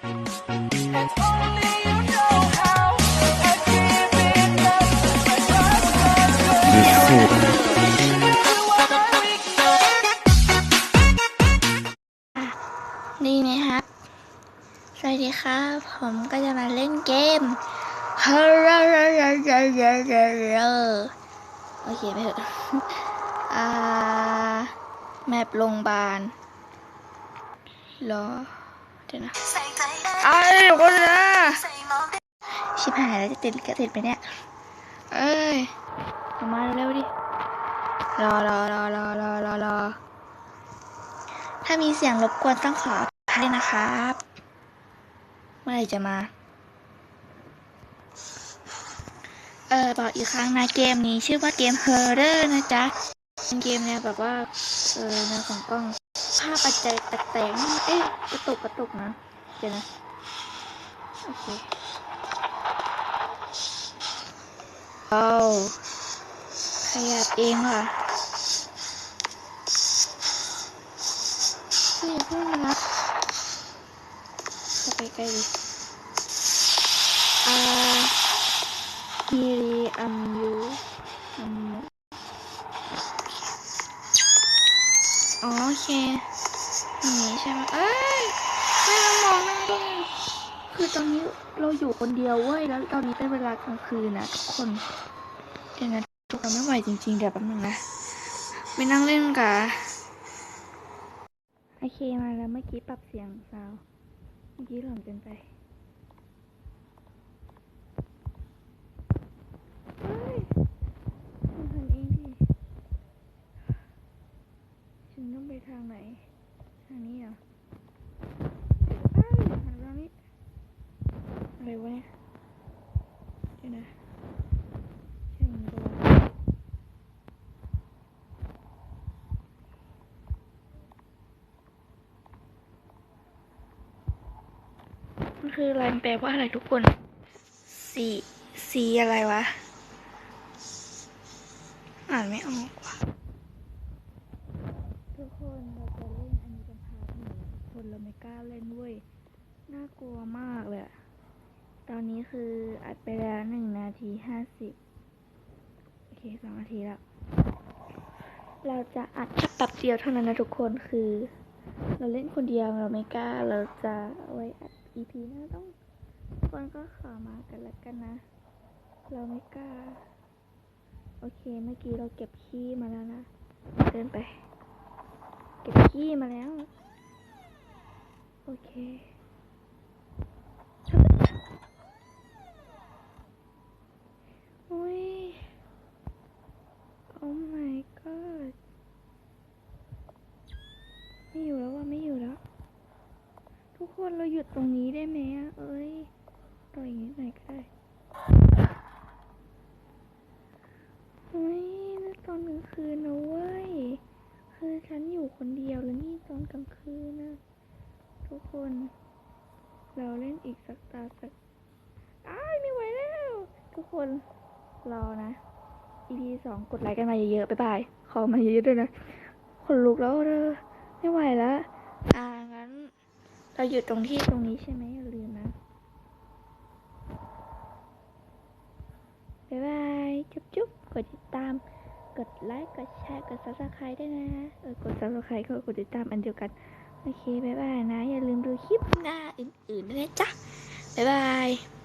นี่นะครับ สวัสดีครับ ผมก็จะมาเล่นเกมฮาราราราราราราราโอเคไปเถอะอ่าแมปโรงพยาบาลรอ เดี๋ยวนะ ไอ้ยคนนะชิบหายแล้วจะติดก็ติดไปเนี่ย เอ้ยเอามาเร็วๆดิ รอรอรอรอรอรอรอถ้ามีเสียงรบกวนต้องขออภัยนะครับ เมื่อไหร่จะมา เออบอกอีกครั้งนะเกมนี้ชื่อว่าเกม Horror นะจ๊ะเป็นเกมแนวแบบว่า เออแนวของกล้อง ภาพปัจจัยแตกๆเอ๊ะกระตุกกระตุกนะ เดี๋ยวนะโอ เอาขยับเองว่ะเฮ้ยอย่เพิ่งนะเข้าไปใกล้ดิอ่าฮีรีอัมยูอัมยูอ๋อโอเคนี้ใช่ไหมเอ้ยไม่ต้องมองหน้าด้วย คือตอนนี้เราอยู่คนเดียวเว้ย แล้วตอนนี้เป็นเวลากลางคืนนะทุกคนเดี๋ยวนะทุกคนไม่ไหวจริงๆ เดี๋ยวแป๊บนึงนะไม่นั่งเล่นกับโอเคมาแล้วเมื่อกี้ปรับเสียงซาวเมื่อกี้หล่นเกินไปเฮ้ยมันหันเองดิฉันต้องไปทางไหน ทางนี้เหรอเอ้ยหันทางนี้อะไรวะเนี่ยเดี๋ยวนะใช่มันตัว มันคืออะไรมันแปลว่าอะไรทุกคน สี สีอะไรวะ อ่านไม่ออกว่ะทุกคนเราจะเล่นอันนี้กันพาร์ทหนึ่งคนเราไม่กล้าเล่นเว้ย น่ากลัวมากเลยอะตอนนี้คืออัดไปแล้วหนึ่งนาทีห้าสิบโอเคสองนาทีแล้ว เราจะอัดแค่แป๊บเดียวเท่านั้นนะทุกคนคือ เราเล่นคนเดียวเราไม่กล้าเราจะเอาไว้อัด EP หน้าต้องคนก็ขอมากันแล้วกันนะ เราไม่กล้า โอเคเมื่อกี้เราเก็บขี้มาแล้วนะ เดินไป เก็บขี้มาแล้ว โอเคอุ้ย โอ้ my god ไม่อยู่แล้วว่าไม่อยู่แล้ว ทุกค นเราหยุดตรงนี้ได้ไหมอะเอ้ยต่ออย่างนี้หน่อยก็ได้เฮ้ยนี่ตอนกลางคืนนะเว้ย คือฉันอยู่คนเดียวแล้วนี่ตอนกลางคืนนะ ทุกคน เราเล่นอีกสักตาสัก อ้ายไม่ไหวแล้ว ทุกคน รอนะ EP สองกดไลค์กันมาเยอะๆ บ๊ายบาย ขอมาเยอะๆด้วยนะ คนลุกแล้วเธอไม่ไหวแล้วอ่า เราอยู่ตรงที่ตรงนี้ใช่ไหมอย่าลืมนะ บ๊ายบาย จุ๊บจุ๊บกดติดตาม กดไลค์ กดแชร์ กดซับสไครต์ด้วยนะ เออ กดซับสไครต์ก็กดติดตามอันเดียวกัน โอเค บ๊ายบายนะ อย่าลืมดูคลิปหน้าอื่นๆด้วยนะจ๊ะ บ๊ายบาย